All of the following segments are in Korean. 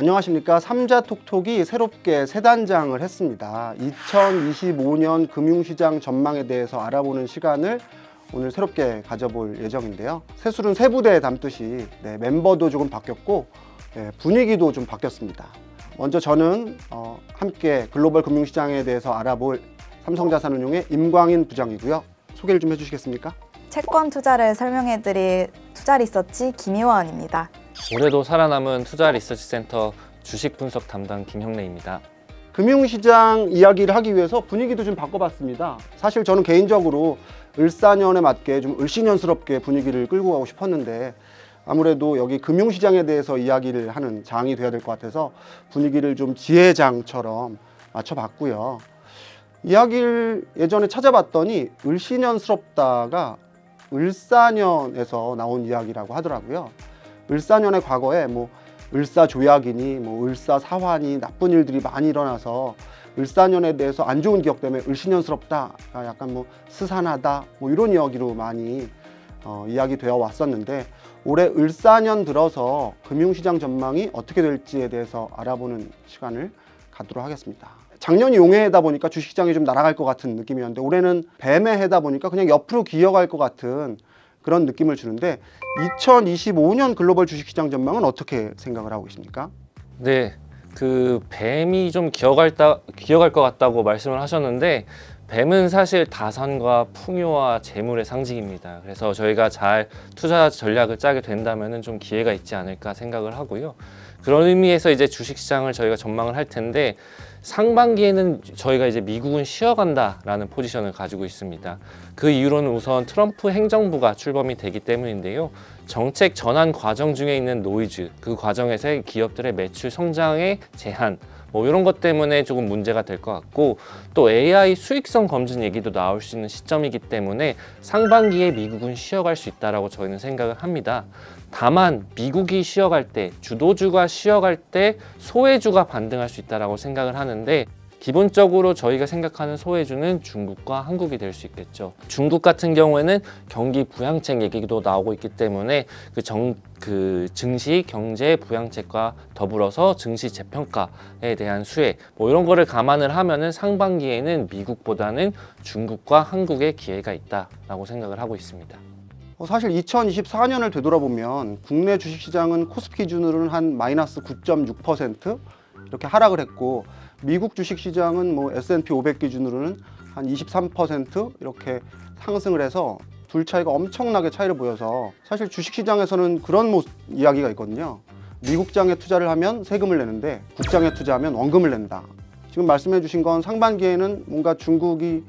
안녕하십니까. 삼자톡톡이 새롭게 새 단장을 했습니다. 2025년 금융시장 전망에 대해서 알아보는 시간을 오늘 새롭게 가져볼 예정인데요. 새술은 세 부대에 담듯이 네, 멤버도 조금 바뀌었고 네, 분위기도 좀 바뀌었습니다. 먼저 저는 어, 함께 글로벌 금융시장에 대해서 알아볼 삼성자산운용의 임광인 부장이고요. 소개를 좀 해주시겠습니까? 채권 투자를 설명해드릴 투자 리서치 김희원입니다. 올해도 살아남은 투자 리서치 센터 주식 분석 담당 김형래입니다. 금융시장 이야기를 하기 위해서 분위기도 좀 바꿔봤습니다. 사실 저는 개인적으로 을사년에 맞게 좀 을씨년스럽게 분위기를 끌고 가고 싶었는데 아무래도 여기 금융시장에 대해서 이야기를 하는 장이 돼야 될 것 같아서 분위기를 좀 지혜장처럼 맞춰봤고요. 이야기를 예전에 찾아봤더니 을씨년스럽다가 을사년에서 나온 이야기라고 하더라고요. 을사년의 과거에 뭐 을사조약이니 뭐 을사사환이 나쁜 일들이 많이 일어나서 을사년에 대해서 안 좋은 기억 때문에 을씨년스럽다, 아, 약간 뭐 스산하다, 뭐 이런 이야기로 많이 어, 이야기 되어 왔었는데 올해 을사년 들어서 금융시장 전망이 어떻게 될지에 대해서 알아보는 시간을 갖도록 하겠습니다. 작년이 용해다 보니까 주식시장이 좀 날아갈 것 같은 느낌이었는데 올해는 뱀의 해다 보니까 그냥 옆으로 기어갈 것 같은 그런 느낌을 주는데 2025년 글로벌 주식시장 전망은 어떻게 생각을 하고 계십니까? 네, 그 뱀이 좀 기어갈, 다, 기어갈 것 같다고 말씀을 하셨는데 뱀은 사실 다산과 풍요와 재물의 상징입니다. 그래서 저희가 잘 투자 전략을 짜게 된다면 좀 기회가 있지 않을까 생각을 하고요. 그런 의미에서 이제 주식시장을 저희가 전망을 할 텐데 상반기에는 저희가 이제 미국은 쉬어간다라는 포지션을 가지고 있습니다. 그 이유로는 우선 트럼프 행정부가 출범이 되기 때문인데요. 정책 전환 과정 중에 있는 노이즈, 그 과정에서의 기업들의 매출 성장의 제한, 뭐 이런 것 때문에 조금 문제가 될 것 같고 또 AI 수익성 검증 얘기도 나올 수 있는 시점이기 때문에 상반기에 미국은 쉬어갈 수 있다라고 저희는 생각을 합니다. 다만 미국이 쉬어갈 때 주도주가 쉬어갈 때 소외주가 반등할 수 있다라고 생각을 하는데 기본적으로 저희가 생각하는 소외주는 중국과 한국이 될 수 있겠죠. 중국 같은 경우에는 경기 부양책 얘기도 나오고 있기 때문에 그 정 그 증시 경제 부양책과 더불어서 증시 재평가에 대한 수혜 뭐 이런 거를 감안을 하면은 상반기에는 미국보다는 중국과 한국의 기회가 있다라고 생각을 하고 있습니다. 어, 사실 2024년을 되돌아보면 국내 주식시장은 코스피 기준으로는 한 마이너스 9.6% 이렇게 하락을 했고 미국 주식 시장은 뭐 S&P 500 기준으로는 한 23% 이렇게 상승을 해서 둘 차이가 엄청나게 차이를 보여서 사실 주식 시장에서는 그런 모 이야기가 있거든요. 미국장에 투자를 하면 세금을 내는데 국장에 투자하면 원금을 낸다. 지금 말씀해 주신 건 상반기에는 뭔가 중국이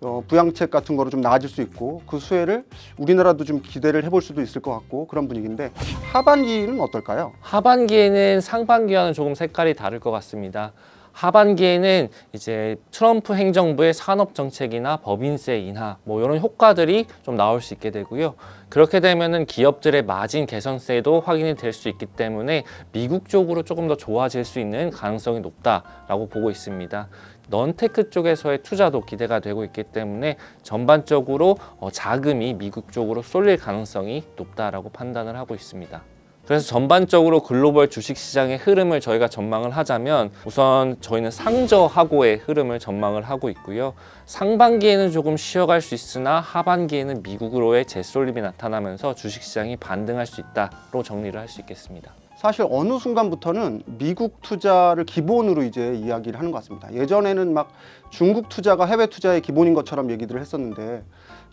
어, 부양책 같은 거로 좀 나아질 수 있고 그 수혜를 우리나라도 좀 기대를 해볼 수도 있을 것 같고 그런 분위기인데 하반기는 어떨까요? 하반기에는 상반기와는 조금 색깔이 다를 것 같습니다. 하반기에는 이제 트럼프 행정부의 산업 정책이나 법인세 인하 뭐 이런 효과들이 좀 나올 수 있게 되고요. 그렇게 되면은 기업들의 마진 개선세도 확인이 될 수 있기 때문에 미국 쪽으로 조금 더 좋아질 수 있는 가능성이 높다라고 보고 있습니다. 넌테크 쪽에서의 투자도 기대가 되고 있기 때문에 전반적으로 어, 자금이 미국 쪽으로 쏠릴 가능성이 높다라고 판단을 하고 있습니다. 그래서 전반적으로 글로벌 주식 시장의 흐름을 저희가 전망을 하자면 우선 저희는 상저하고의 흐름을 전망을 하고 있고요. 상반기에는 조금 쉬어갈 수 있으나 하반기에는 미국으로의 재쏠림이 나타나면서 주식 시장이 반등할 수 있다로 정리를 할 수 있겠습니다. 사실 어느 순간부터는 미국 투자를 기본으로 이제 이야기를 하는 것 같습니다. 예전에는 막 중국 투자가 해외 투자의 기본인 것처럼 얘기들을 했었는데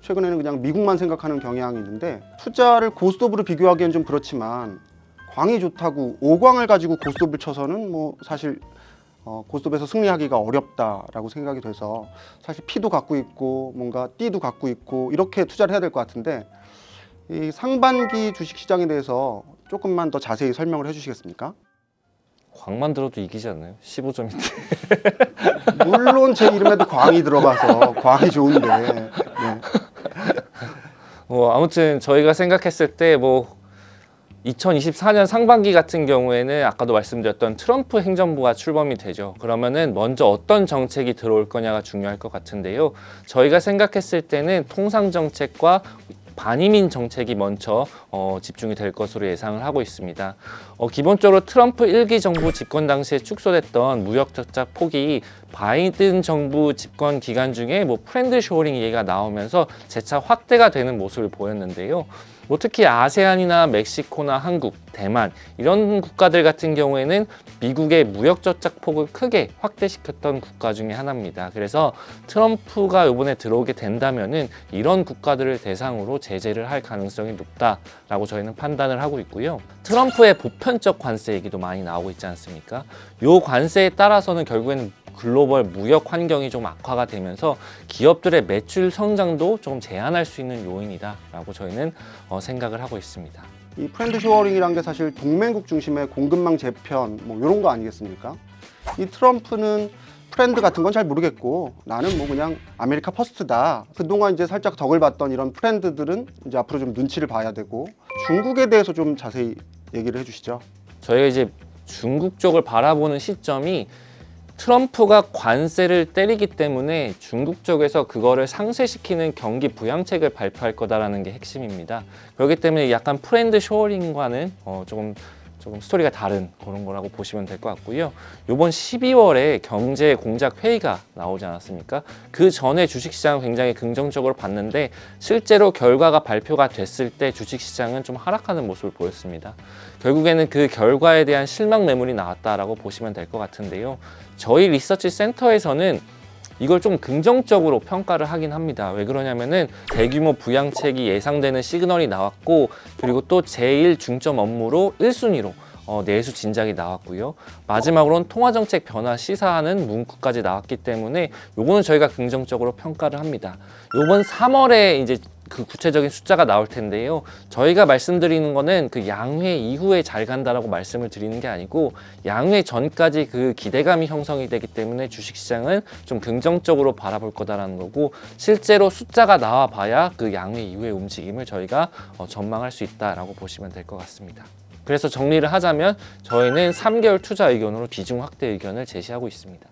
최근에는 그냥 미국만 생각하는 경향이 있는데 투자를 고스톱으로 비교하기엔 좀 그렇지만 광이 좋다고 오광을 가지고 고스톱을 쳐서는 뭐 사실 어, 고스톱에서 승리하기가 어렵다라고 생각이 돼서 사실 피도 갖고 있고 뭔가 띠도 갖고 있고 이렇게 투자를 해야 될 것 같은데 이 상반기 주식 시장에 대해서 조금만 더 자세히 설명을 해주시겠습니까? 광만 들어도 이기지 않나요? 15점인데. 물론 제 이름에도 광이 들어가서 광이 좋은데 네. 뭐 아무튼 저희가 생각했을 때 뭐 2024년 상반기 같은 경우에는 아까도 말씀드렸던 트럼프 행정부가 출범이 되죠. 그러면은 먼저 어떤 정책이 들어올 거냐가 중요할 것 같은데요. 저희가 생각했을 때는 통상 정책과 반이민 정책이 먼저 어, 집중이 될 것으로 예상을 하고 있습니다. 어, 기본적으로 트럼프 일기 정부 집권 당시에 축소됐던 무역 적자 폭이 바이든 정부 집권 기간 중에 뭐 프렌드 쇼링 얘기가 나오면서 재차 확대가 되는 모습을 보였는데요. 뭐 특히 아세안이나 멕시코나 한국, 대만 이런 국가들 같은 경우에는 미국의 무역 적자 폭을 크게 확대시켰던 국가 중에 하나입니다. 그래서 트럼프가 이번에 들어오게 된다면은 이런 국가들을 대상으로 제재를 할 가능성이 높다라고 저희는 판단을 하고 있고요. 트럼프의 보편적 관세 얘기도 많이 나오고 있지 않습니까? 요 관세에 따라서는 결국에는 글로벌 무역 환경이 좀 악화가 되면서 기업들의 매출 성장도 좀 제한할 수 있는 요인이다라고 저희는 어, 생각을 하고 있습니다. 이 프렌드 쇼어링이란 게 사실 동맹국 중심의 공급망 재편 뭐 이런 거 아니겠습니까? 이 트럼프는 프렌드 같은 건 잘 모르겠고 나는 뭐 그냥 아메리카 퍼스트다. 그동안 이제 살짝 덕을 봤던 이런 프렌드들은 이제 앞으로 좀 눈치를 봐야 되고 중국에 대해서 좀 자세히 얘기를 해주시죠. 저희가 이제 중국 쪽을 바라보는 시점이 트럼프가 관세를 때리기 때문에 중국 쪽에서 그거를 상쇄시키는 경기 부양책을 발표할 거다라는 게 핵심입니다. 그렇기 때문에 약간 프렌드 쇼어링과는 어, 조금 조금 스토리가 다른 그런 거라고 보시면 될 것 같고요. 이번 12월에 경제 공작 회의가 나오지 않았습니까? 그 전에 주식시장 굉장히 긍정적으로 봤는데 실제로 결과가 발표가 됐을 때 주식시장은 좀 하락하는 모습을 보였습니다. 결국에는 그 결과에 대한 실망 매물이 나왔다라고 보시면 될 것 같은데요. 저희 리서치 센터에서는 이걸 좀 긍정적으로 평가를 하긴 합니다. 왜 그러냐면은 대규모 부양책이 예상되는 시그널이 나왔고 그리고 또 제일 중점 업무로 1순위로 어, 내수 진작이 나왔고요. 마지막으로는 통화정책 변화 시사하는 문구까지 나왔기 때문에 요거는 저희가 긍정적으로 평가를 합니다. 요번 3월에 이제 그 구체적인 숫자가 나올 텐데요. 저희가 말씀드리는 거는 그 양회 이후에 잘 간다라고 말씀을 드리는 게 아니고 양회 전까지 그 기대감이 형성이 되기 때문에 주식시장은 좀 긍정적으로 바라볼 거다라는 거고 실제로 숫자가 나와 봐야 그 양회 이후의 움직임을 저희가 어, 전망할 수 있다라고 보시면 될 것 같습니다. 그래서 정리를 하자면 저희는 3개월 투자 의견으로 비중 확대 의견을 제시하고 있습니다.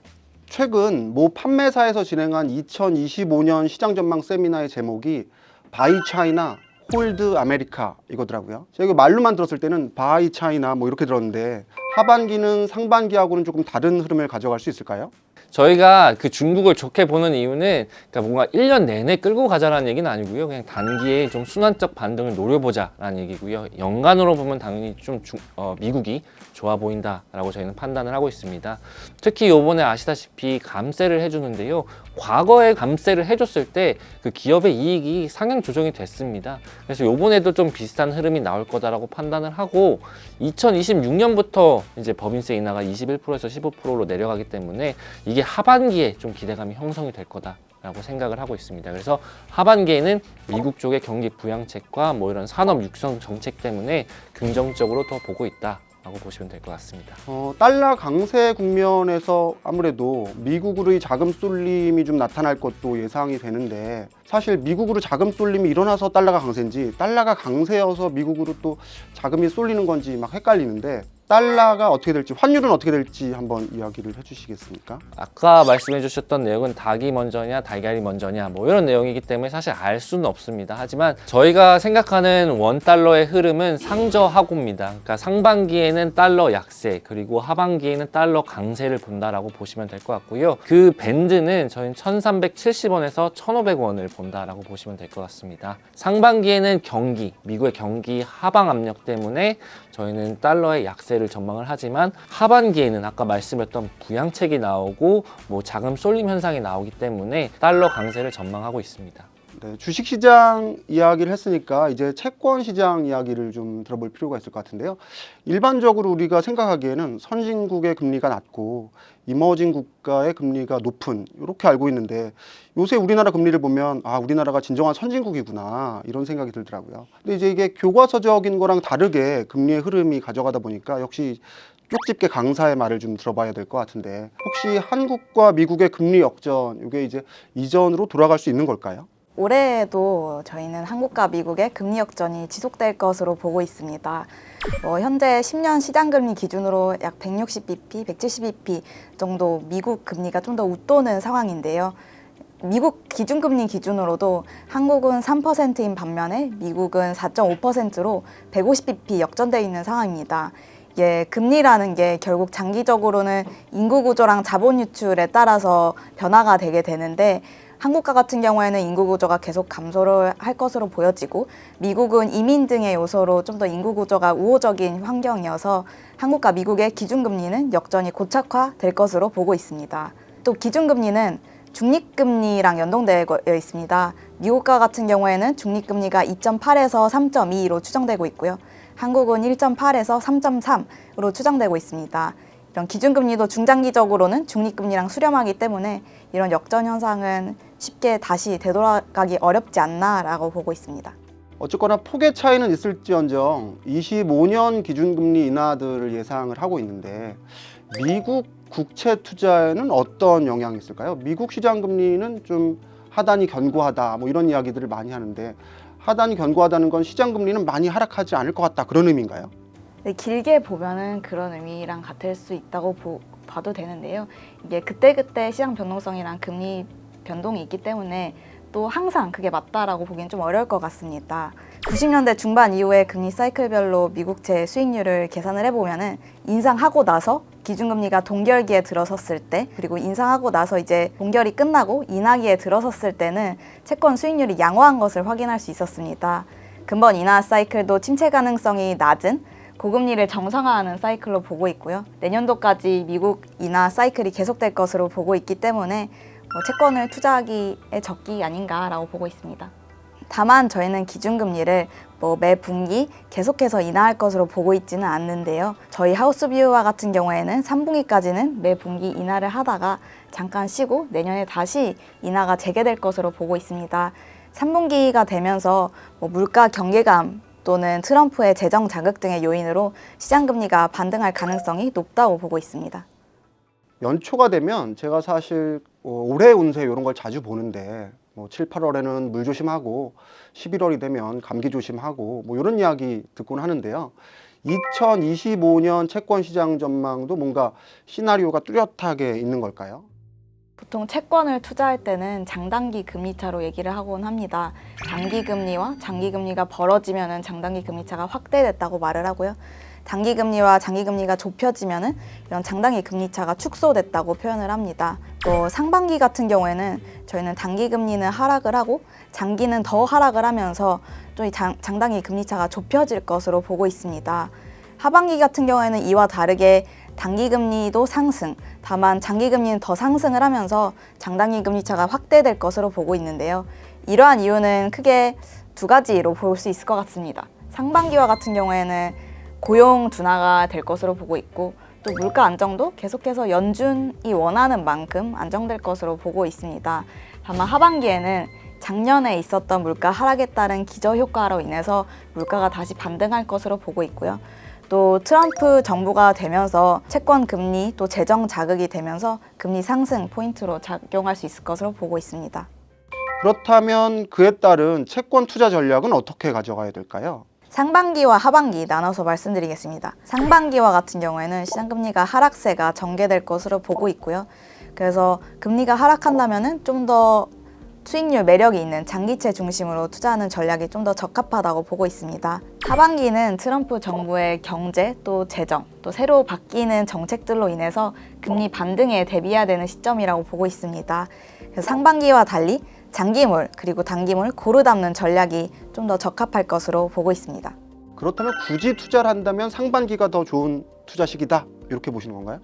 최근 모 판매사에서 진행한 2025년 시장 전망 세미나의 제목이 바이 차이나 홀드 아메리카 이거더라고요. 제가 말로만 들었을 때는 바이 차이나 뭐 이렇게 들었는데 하반기는 상반기하고는 조금 다른 흐름을 가져갈 수 있을까요? 저희가 그 중국을 좋게 보는 이유는 그러니까 뭔가 1년 내내 끌고 가자라는 얘기는 아니고요. 그냥 단기에 좀 순환적 반등을 노려보자라는 얘기고요. 연간으로 보면 당연히 좀 중- 어, 미국이 좋아 보인다라고 저희는 판단을 하고 있습니다. 특히 요번에 아시다시피 감세를 해주는데요. 과거에 감세를 해줬을 때 그 기업의 이익이 상향 조정이 됐습니다. 그래서 요번에도 좀 비슷한 흐름이 나올 거다라고 판단을 하고 2026년부터 이제 법인세 인하가 21%에서 15%로 내려가기 때문에 이게 하반기에 좀 기대감이 형성이 될 거다 라고 생각을 하고 있습니다. 그래서 하반기에는 미국 쪽의 경기 부양책과 뭐 이런 산업 육성 정책 때문에 긍정적으로 더 보고 있다 라고 보시면 될 것 같습니다. 어, 달러 강세 국면에서 아무래도 미국으로의 자금 쏠림이 좀 나타날 것도 예상이 되는데 사실 미국으로 자금 쏠림이 일어나서 달러가 강세인지 달러가 강세여서 미국으로 또 자금이 쏠리는 건지 막 헷갈리는데 달러가 어떻게 될지 환율은 어떻게 될지 한번 이야기를 해주시겠습니까? 아까 말씀해 주셨던 내용은 닭이 먼저냐 달걀이 먼저냐 뭐 이런 내용이기 때문에 사실 알 수는 없습니다. 하지만 저희가 생각하는 원 달러의 흐름은 상저하고입니다. 그러니까 상반기에는 달러 약세 그리고 하반기에는 달러 강세를 본다라고 보시면 될 것 같고요. 그 밴드는 저희는 1,370원에서 1,500원을 본다라고 보시면 될 것 같습니다. 상반기에는 경기 미국의 경기 하방 압력 때문에 저희는 달러의 약세 를 전망을 하지만 하반기에는 아까 말씀했던 부양책이 나오고 뭐 자금 쏠림 현상이 나오기 때문에 달러 강세를 전망하고 있습니다. 네, 주식시장 이야기를 했으니까 이제 채권 시장 이야기를 좀 들어볼 필요가 있을 것 같은데요. 일반적으로 우리가 생각하기에는 선진국의 금리가 낮고 이머징 국가의 금리가 높은 이렇게 알고 있는데 요새 우리나라 금리를 보면 아 우리나라가 진정한 선진국이구나 이런 생각이 들더라고요. 근데 이제 이게 교과서적인 거랑 다르게 금리의 흐름이 가져가다 보니까 역시 쪽집게 강사의 말을 좀 들어봐야 될 것 같은데 혹시 한국과 미국의 금리 역전 이게 이제 이전으로 돌아갈 수 있는 걸까요? 올해에도 저희는 한국과 미국의 금리 역전이 지속될 것으로 보고 있습니다. 뭐 현재 10년 시장 금리 기준으로 약 160bp, 170bp 정도 미국 금리가 좀 더 웃도는 상황인데요. 미국 기준금리 기준으로도 한국은 3%인 반면에 미국은 4.5%로 150bp 역전돼 있는 상황입니다. 예, 금리라는 게 결국 장기적으로는 인구 구조랑 자본 유출에 따라서 변화가 되게 되는데 한국과 같은 경우에는 인구 구조가 계속 감소를 할 것으로 보여지고 미국은 이민 등의 요소로 좀 더 인구 구조가 우호적인 환경이어서 한국과 미국의 기준금리는 여전히 고착화될 것으로 보고 있습니다. 또 기준금리는 중립금리랑 연동되어 있습니다. 미국과 같은 경우에는 중립금리가 2.8에서 3.2로 추정되고 있고요. 한국은 1.8에서 3.3으로 추정되고 있습니다. 이런 기준금리도 중장기적으로는 중립금리랑 수렴하기 때문에 이런 역전 현상은 쉽게 다시 되돌아가기 어렵지 않나라고 보고 있습니다. 어쨌거나 폭의 차이는 있을지언정 25년 기준금리 인하들을 예상을 하고 있는데 미국 국채 투자에는 어떤 영향이 있을까요? 미국 시장 금리는 좀 하단이 견고하다 뭐 이런 이야기들을 많이 하는데 하단이 견고하다는 건 시장 금리는 많이 하락하지 않을 것 같다 그런 의미인가요? 네, 길게 보면은 그런 의미랑 같을 수 있다고 보- 봐도 되는데요. 이게 그때그때 시장 변동성이랑 금리 변동이 있기 때문에 또 항상 그게 맞다라고 보기엔 좀 어려울 것 같습니다. 90년대 중반 이후에 금리 사이클별로 미국채 수익률을 계산을 해보면은 인상하고 나서 기준금리가 동결기에 들어섰을 때 그리고 인상하고 나서 이제 동결이 끝나고 인하기에 들어섰을 때는 채권 수익률이 양호한 것을 확인할 수 있었습니다. 근본 인하 사이클도 침체 가능성이 낮은 고금리를 정상화하는 사이클로 보고 있고요. 내년도까지 미국 인하 사이클이 계속될 것으로 보고 있기 때문에 뭐 채권을 투자하기에 적기 아닌가라고 보고 있습니다. 다만 저희는 기준금리를 뭐 매 분기 계속해서 인하할 것으로 보고 있지는 않는데요. 저희 하우스뷰와 같은 경우에는 3분기까지는 매 분기 인하를 하다가 잠깐 쉬고 내년에 다시 인하가 재개될 것으로 보고 있습니다. 3분기가 되면서 뭐 물가 경계감 또는 트럼프의 재정 자극 등의 요인으로 시장 금리가 반등할 가능성이 높다고 보고 있습니다. 연초가 되면 제가 사실 어, 올해 운세 이런 걸 자주 보는데 뭐 7, 8월에는 물 조심하고 11월이 되면 감기 조심하고 뭐 이런 이야기 듣곤 하는데요. 2025년 채권 시장 전망도 뭔가 시나리오가 뚜렷하게 있는 걸까요? 보통 채권을 투자할 때는 장단기 금리 차로 얘기를 하곤 합니다. 단기 금리와 장기 금리가 벌어지면은 장단기 금리 차가 확대됐다고 말을 하고요. 단기 금리와 장기 금리가 좁혀지면은 이런 장단기 금리 차가 축소됐다고 표현을 합니다. 또 상반기 같은 경우에는 저희는 단기 금리는 하락을 하고 장기는 더 하락을 하면서 또이 장단기 금리 차가 좁혀질 것으로 보고 있습니다. 하반기 같은 경우에는 이와 다르게 단기 금리도 상승, 다만 장기 금리는 더 상승을 하면서 장단기 금리 차가 확대될 것으로 보고 있는데요. 이러한 이유는 크게 두 가지로 볼 수 있을 것 같습니다. 상반기와 같은 경우에는 고용 둔화가 될 것으로 보고 있고 또 물가 안정도 계속해서 연준이 원하는 만큼 안정될 것으로 보고 있습니다. 다만 하반기에는 작년에 있었던 물가 하락에 따른 기저 효과로 인해서 물가가 다시 반등할 것으로 보고 있고요. 또 트럼프 정부가 되면서 채권 금리 또 재정 자극이 되면서 금리 상승 포인트로 작용할 수 있을 것으로 보고 있습니다. 그렇다면 그에 따른 채권 투자 전략은 어떻게 가져가야 될까요? 상반기와 하반기 나눠서 말씀드리겠습니다. 상반기와 같은 경우에는 시장금리가 하락세가 전개될 것으로 보고 있고요. 그래서 금리가 하락한다면은 좀더 수익률 매력이 있는 장기채 중심으로 투자하는 전략이 좀 더 적합하다고 보고 있습니다. 하반기는 트럼프 정부의 경제 또 재정 또 새로 바뀌는 정책들로 인해서 금리 반등에 대비해야 되는 시점이라고 보고 있습니다. 상반기와 달리 장기물 그리고 단기물 고루 담는 전략이 좀 더 적합할 것으로 보고 있습니다. 그렇다면 굳이 투자를 한다면 상반기가 더 좋은 투자 시기다 이렇게 보시는 건가요?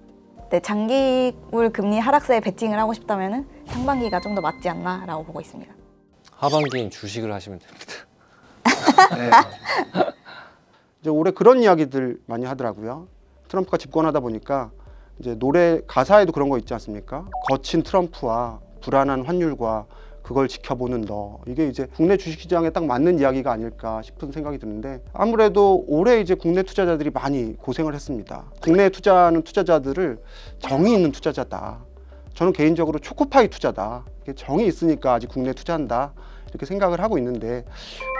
네, 장기물 금리 하락세에 베팅을 하고 싶다면은 상반기가 좀 더 맞지 않나라고 보고 있습니다. 하반기엔 주식을 하시면 됩니다. 이제 올해 그런 이야기들 많이 하더라고요. 트럼프가 집권하다 보니까 이제 노래 가사에도 그런 거 있지 않습니까? 거친 트럼프와 불안한 환율과 그걸 지켜보는 너 이게 이제 국내 주식시장에 딱 맞는 이야기가 아닐까 싶은 생각이 드는데 아무래도 올해 이제 국내 투자자들이 많이 고생을 했습니다. 국내에 투자하는 투자자들을 정이 있는 투자자다. 저는 개인적으로 초코파이 투자다. 정이 있으니까 아직 국내 투자한다 이렇게 생각을 하고 있는데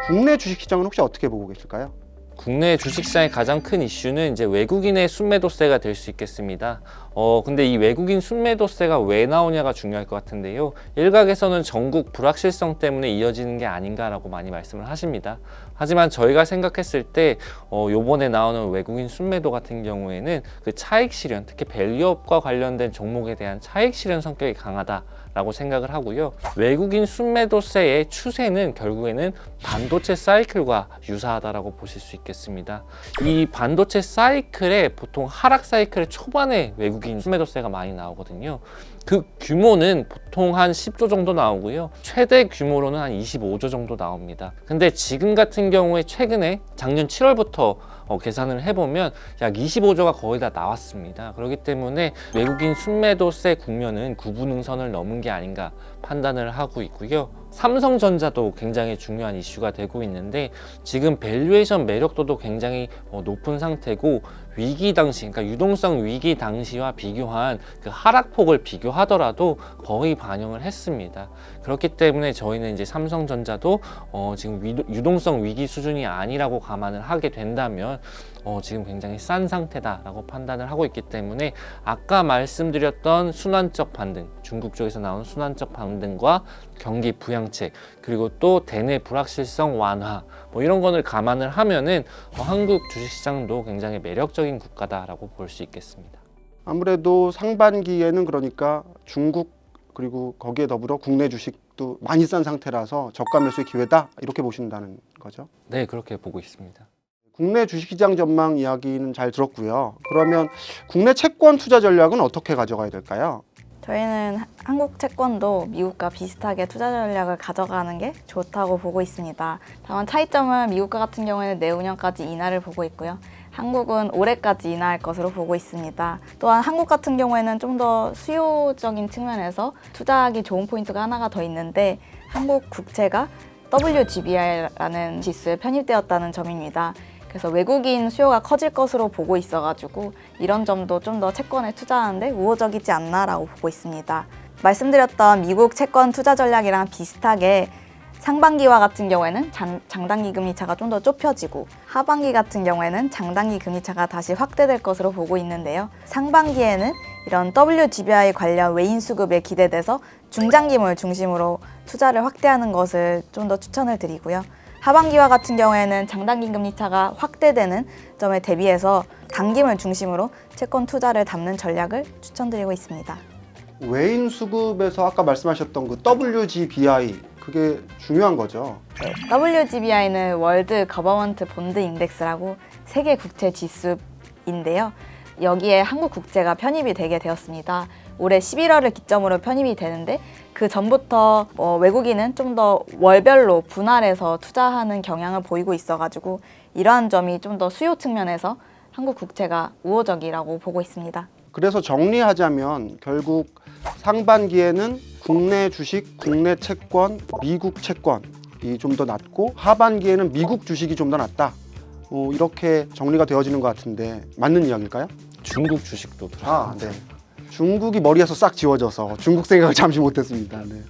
국내 주식시장은 혹시 어떻게 보고 계실까요? 국내 주식시장의 가장 큰 이슈는 이제 외국인의 순매도세가 될 수 있겠습니다. 어, 근데 이 외국인 순매도세가 왜 나오냐가 중요할 것 같은데요. 일각에서는 전국 불확실성 때문에 이어지는 게 아닌가라고 많이 말씀을 하십니다. 하지만 저희가 생각했을 때, 어, 요번에 나오는 외국인 순매도 같은 경우에는 그 차익 실현, 특히 밸류업과 관련된 종목에 대한 차익 실현 성격이 강하다. 라고 생각을 하고요. 외국인 순매도세의 추세는 결국에는 반도체 사이클과 유사하다라고 보실 수 있겠습니다. 이 반도체 사이클에 보통 하락 사이클의 초반에 외국인 순매도세가 많이 나오거든요. 그 규모는 보통 한 10조 정도 나오고요. 최대 규모로는 한 25조 정도 나옵니다. 근데 지금 같은 경우에 최근에 작년 7월부터 어, 계산을 해보면 약 25조가 거의 다 나왔습니다. 그렇기 때문에 외국인 순매도세 국면은 구분응선을 넘은 게 아닌가 판단을 하고 있고요. 삼성전자도 굉장히 중요한 이슈가 되고 있는데 지금 밸류에이션 매력도도 굉장히 어, 높은 상태고 위기 당시, 그러니까 유동성 위기 당시와 비교한 그 하락폭을 비교하더라도 거의 반영을 했습니다. 그렇기 때문에 저희는 이제 삼성전자도 어, 지금 위- 유동성 위기 수준이 아니라고 감안을 하게 된다면 어, 지금 굉장히 싼 상태다라고 판단을 하고 있기 때문에 아까 말씀드렸던 순환적 반등, 중국 쪽에서 나온 순환적 반등과 경기 부양책 그리고 또 대내 불확실성 완화 뭐 이런 거를 감안을 하면은 어, 한국 주식시장도 굉장히 매력적인 국가다라고 볼 수 있겠습니다. 아무래도 상반기에는 그러니까 중국 그리고 거기에 더불어 국내 주식도 많이 싼 상태라서 저가 매수의 기회다 이렇게 보신다는 거죠. 네, 그렇게 보고 있습니다. 국내 주식시장 전망 이야기는 잘 들었고요. 그러면 국내 채권 투자 전략은 어떻게 가져가야 될까요? 저희는 하- 한국 채권도 미국과 비슷하게 투자 전략을 가져가는 게 좋다고 보고 있습니다. 다만 차이점은 미국과 같은 경우에는 내후년까지 인하를 보고 있고요. 한국은 올해까지 인하할 것으로 보고 있습니다. 또한 한국 같은 경우에는 좀 더 수요적인 측면에서 투자하기 좋은 포인트가 하나가 더 있는데 한국 국채가 WGBI라는 지수에 편입되었다는 점입니다. 그래서 외국인 수요가 커질 것으로 보고 있어가지고 이런 점도 좀 더 채권에 투자하는데 우호적이지 않나라고 보고 있습니다. 말씀드렸던 미국 채권 투자 전략이랑 비슷하게 상반기와 같은 경우에는 장, 장단기 금리차가 좀 더 좁혀지고 하반기 같은 경우에는 장단기 금리차가 다시 확대될 것으로 보고 있는데요. 상반기에는 이런 WGBI 관련 외인 수급에 기대돼서 중장기물 중심으로 투자를 확대하는 것을 좀 더 추천을 드리고요. 하반기와 같은 경우에는 장단기 금리차가 확대되는 점에 대비해서 단기물 중심으로 채권 투자를 담는 전략을 추천드리고 있습니다. 외인 수급에서 아까 말씀하셨던 그 WGBI 그게 중요한 거죠. 네, WGBI는 월드 거버먼트 본드 인덱스라고 세계 국채 지수인데요. 여기에 한국 국채가 편입이 되게 되었습니다. 올해 11월을 기점으로 편입이 되는데 그 전부터 어, 외국인은 좀 더 월별로 분할해서 투자하는 경향을 보이고 있어가지고 이러한 점이 좀 더 수요 측면에서 한국 국채가 우호적이라고 보고 있습니다. 그래서 정리하자면 결국 상반기에는 국내 주식, 국내 채권, 미국 채권이 좀 더 낮고 하반기에는 미국 주식이 좀 더 낮다. 어, 이렇게 정리가 되어지는 것 같은데 맞는 이야기일까요? 중국 주식도 들어. 아, 네. 중국이 머리에서 싹 지워져서 중국 생각을 잠시 못했습니다. 네.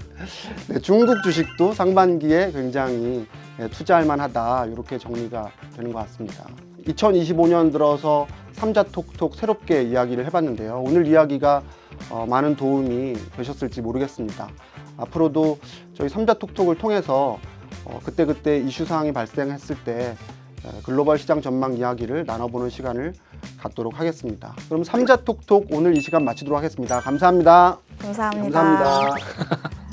네, 중국 주식도 상반기에 굉장히 네, 투자할 만하다 이렇게 정리가 되는 것 같습니다. 2025년 들어서 삼자 톡톡 새롭게 이야기를 해봤는데요. 오늘 이야기가 어, 많은 도움이 되셨을지 모르겠습니다. 앞으로도 저희 삼자 톡톡을 통해서 어, 그때그때 이슈 사항이 발생했을 때 에, 글로벌 시장 전망 이야기를 나눠보는 시간을 갖도록 하겠습니다. 그럼 삼자 톡톡 오늘 이 시간 마치도록 하겠습니다. 감사합니다. 감사합니다. 감사합니다.